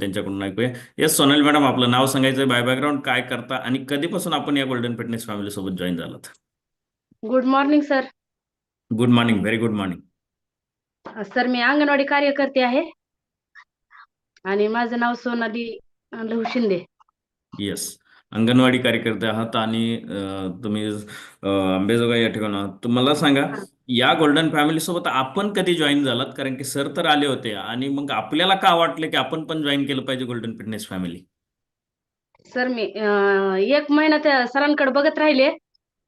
त्यांच्याकडून ऐकूया. Yes Sonal madam आपलं नाव सांगायचं बाय बॅकग्राऊंड काय करता आणि कधीपासून आपण या गोल्डन फिटनेस फॅमिली सोबत जॉईन झालात? Good morning sir good morning very good morning sir मी अंगणवाडी कार्यकर्ते आहे. आणि माझं नाव सोनाली लहू शिंदे. येस अंगणवाडी कार्यकर्ते आहात आणि तुम्ही अंबेजोगाई या ठिकाणी आहात. तर मला सांगा या गोल्डन फॅमिली सोबत आपण कधी जॉईन झालात? कारण की सर तर आले होते आणि मग आपल्याला का वाटलं की आपण पण जॉईन केलं पाहिजे गोल्डन फिटनेस फॅमिली सर मी एक महिना त्या सरांकडे बघत राहिले.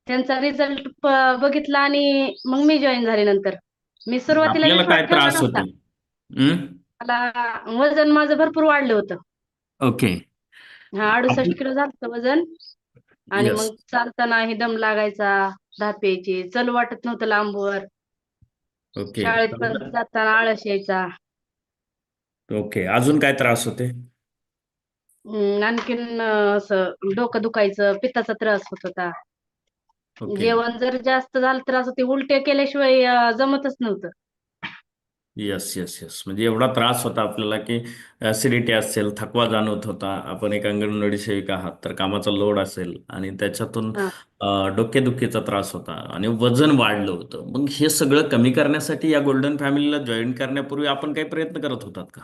त्यांचा रिझल्ट बघितला आणि मग मी जॉईन झाले नंतर. मी सुरुवातीला काय त्रास. होते? मला वजन माझं भरपूर वाढलं होतं. ओके. हा अडुसष्ट किलो झालं वजन. आणि Yes. मग चालतानाही दम लागायचा दात चल वाटत नव्हतं लांबवर. ओके. शाळेत पण जाताना आळस यायचा. ओके. अजून काय त्रास होते? हम्म, आणखीन अं, असं डोकं दुखायचं पित्ताचा त्रास होत होता. ओके. जेवण जर जास्त झालं तर असं ते उलटे केल्याशिवाय अं, जमतच नव्हतं. येस येस येस म्हणजे एवढा त्रास होता आपल्याला की ऍसिडिटी असेल थकवा जाणवत होता. आपण एक अंगणवाडी सेविका आहात तर कामाचा लोड असेल आणि त्याच्यातून हा. अं, डोकेदुखीचा त्रास होता आणि वजन वाढलं होतं. मग हे सगळं कमी करण्यासाठी या गोल्डन फॅमिलीला जॉईन करण्यापूर्वी आपण काही प्रयत्न करत होतात का?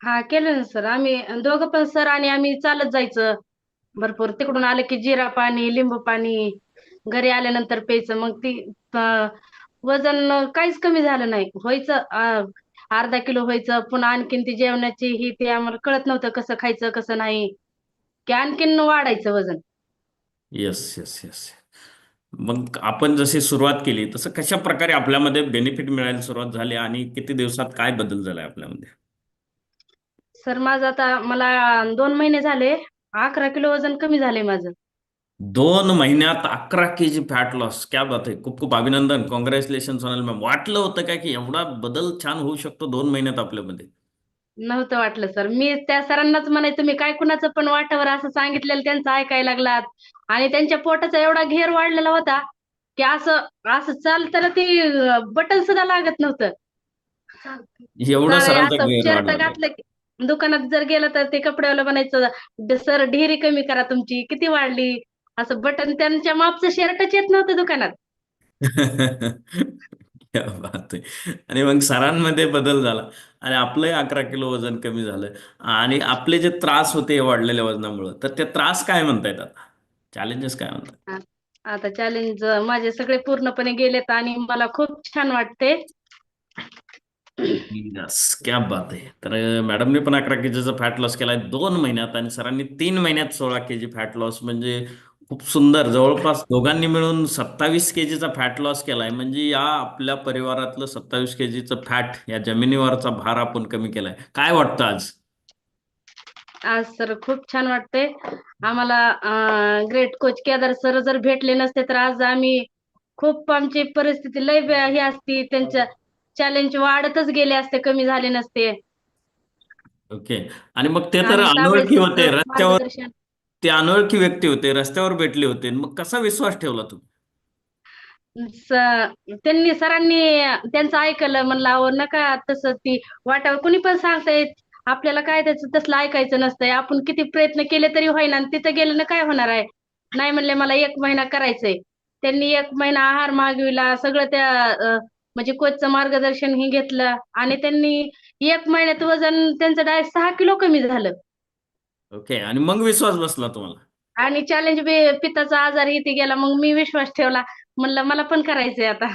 हा केलं ना सर. आम्ही दोघं पण सर आणि आम्ही चालत जायचं. भरपूर तिकडून आलं की जिरा पाणी लिंबू पाणी घरी आल्यानंतर प्यायचं. मग ती वजन काहीच कमी झालं नाही. व्हायचं अर्धा किलो व्हायचं पुन्हा आणखीन ती जेवणाची ही ते आम्हाला कळत नव्हतं कसं खायचं कसं नाही. की आणखीन वाढायचं वजन. येस येस येस मग आपण जशी सुरुवात केली तसं कशा प्रकारे आपल्यामध्ये बेनिफिट मिळायला सुरुवात झाली आणि किती दिवसात काय बदल झालाय आपल्यामध्ये? सर माझं आता मला दोन महिने झाले. अकरा किलो वजन कमी झालंय माझं. दोन महिन्यात अकरा के जी फॅट लॉस क्या बात आहे खूप खूप अभिनंदन. कॉंग्रॅच्युलेशन सोनल मॅम वाटलं होतं का की एवढा बदल छान होऊ शकतो दोन महिन्यात आपल्यामध्ये? नव्हतं वाटलं सर मी त्या सरांनाच म्हणायचं तुम्ही काय कुणाचं पण वाटावर असं सांगितलेलं त्यांचं ऐकायला लागलात. आणि त्यांच्या पोटाचा एवढा घेर वाढलेला होता की असं असं चालताना ती बटन सुद्धा लागत नव्हतं. एवढं शर्ट वाढला. घातलं की दुकानात जर गेलं तर ते कपड्यावाला म्हणायचं सर ढेरी कमी करा तुमची किती वाढली? असं बटन त्यांच्या मापचं शर्टच येत नव्हतं दुकानात. क्या बात आहे. आणि मग सरांमध्ये बदल झाला. आणि आपलंही अकरा किलो वजन कमी झालं. आणि आपले जे त्रास होते वाढलेल्या वजनामुळे. तर ते त्रास काय म्हणतायत आता? चॅलेंजेस काय म्हणतात आता चॅलेंज माझे सगळे पूर्णपणे गेलेत आणि मला खूप छान वाटते. क्या बात आहे. तर मॅडमने पण अकरा केजीचा फॅट लॉस केलाय दोन महिन्यात आणि सरांनी तीन महिन्यात सोळा केजी फॅट लॉस म्हणजे खूप सुंदर. जवळपास दोघांनी मिळून सत्तावीस केजीचा फॅट लॉस केलाय. म्हणजे या आपल्या परिवारातलं सत्तावीस केजीचं फॅट या जमिनीवरचा भार आपण कमी केलाय. काय वाटतं आज? आज सर खूप छान वाटतंय. आम्हाला ग्रेट कोच केदार सर जर भेटले नसते तर आज आम्ही खूप आमची परिस्थिती लय ही असती. त्यांच्या चॅलेंज वाढतच गेले असते कमी झाले नसते. ओके. आणि मग ते तर अनोळखी होते. रस्त्यावर ते अनोळखी व्यक्ती होते रस्त्यावर भेटले होते. मग कसा विश्वास ठेवला तुम्ही? स- त्यांनी सरांनी त्यांचं ऐकलं. म्हणलं अहो नका तसं ती वाटावर कुणी पण सांगतायत आपल्याला काय त्याचं तसलं ऐकायचं नसतंय. आपण किती प्रयत्न केले तरी होईना आणि तिथं गेलं ना काय होणार आहे? नाही म्हणले मला एक महिना करायचंय. त्यांनी एक महिना आहार मागविला. सगळं त्या अं, म्हणजे कोचचं मार्गदर्शन हे घेतलं. आणि त्यांनी एक महिन्यात वजन त्यांचं डायरेक्ट सहा किलो कमी झालं. ओके आणि मग विश्वास बसला तुम्हाला? आणि चॅलेंज बी पित्ताचा आजार इथे गेला मग मी विश्वास ठेवला. म्हणलं मला पण करायचंय आता.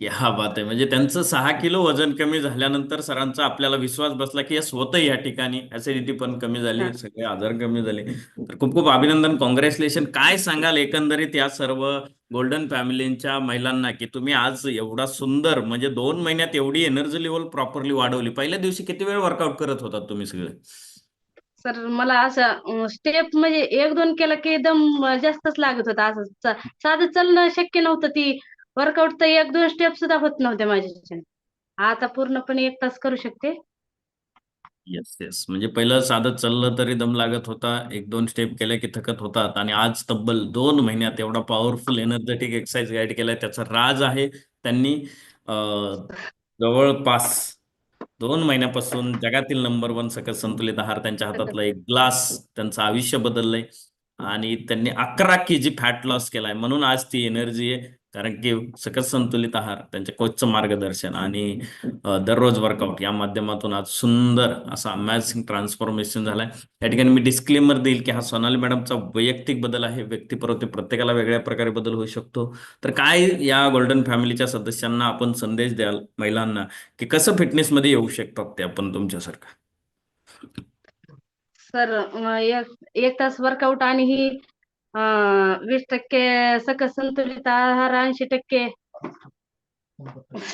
या बात आहे. म्हणजे त्यांचं सहा किलो वजन कमी झाल्यानंतर सरांचा आपल्याला विश्वास बसला की यस होतं या ठिकाणी. ऍसिडिटी पण कमी झाली. सगळे आजार कमी झाले. तर खूप खूप अभिनंदन. कॉंग्रॅच्युलेशन काय सांगाल एकंदरीत या सर्व गोल्डन फॅमिलींच्या महिलांना की तुम्ही आज एवढा सुंदर म्हणजे दोन महिन्यात एवढी एनर्जी लेवल प्रॉपरली वाढवली. पहिल्या दिवशी किती वेळ वर्कआउट करत होतात तुम्ही सगळे? तर मला असं स्टेप म्हणजे एक दोन केलं की एकदम जास्तच लागत होता. असं साधं चालणं शक्य नव्हतं. ती वर्कआउट तर एक दोन स्टेप सुद्धा होत नव्हते माझ्याच्या आता पूर्णपणे एक तास करू शकते? येस येस म्हणजे पहिलं साधं चाललं तरी दम लागत होता. एक दोन स्टेप केल्या की थकत होतात. आणि आज तब्बल दोन महिन्यात एवढा पॉवरफुल एनर्जेटिक एक्सरसाइज गाईड केलाय. त्याचा राज आहे त्यांनी जवळपास दोन महिन्यापासून जगातील नंबर वन सकस संतुलित आहार त्यांच्या हातातला एक ग्लास त्यांचं आयुष्य बदललंय. आणि त्यांनी अकरा के जी फॅट लॉस केलाय. म्हणून आज ती एनर्जी आहे. कारण की सकस संतुलित आहार त्यांच्या कोचचं मार्गदर्शन आणि दररोज वर्कआउट या माध्यमातून आज सुंदर असा अमेझिंग ट्रान्सफॉर्मेशन झालाय. या ठिकाणी मी डिस्क्लेमर देईल की हा सोनाली मॅडमचा वैयक्तिक बदल आहे. व्यक्तिपरत्वे प्रत्येकाला वेगळ्या प्रकारे बदल होऊ शकतो. तर काय या गोल्डन फॅमिलीच्या सदस्यांना आपण संदेश द्याल महिलांना की कसं फिटनेसमध्ये येऊ शकतात ते आपण तुमच्यासारखं? सर एक एक तास वर्कआउट आणि ही वीस टक्के सकस संतुलित आहार ऐंशी टक्के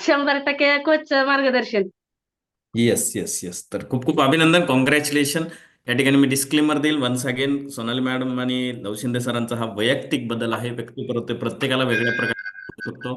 शंभर टक्के कोच मार्गदर्शन. येस येस येस तर खूप खूप अभिनंदन. कॉंग्रॅच्युलेशन या ठिकाणी मी डिस्क्लेमर देईल. वन्स अगेन सोनाली मॅडम आणि नवशिंदे सरांचा हा वैयक्तिक बदल आहे व्यक्ती प्रत्येकाला वेगळ्या प्रकारे शकतो.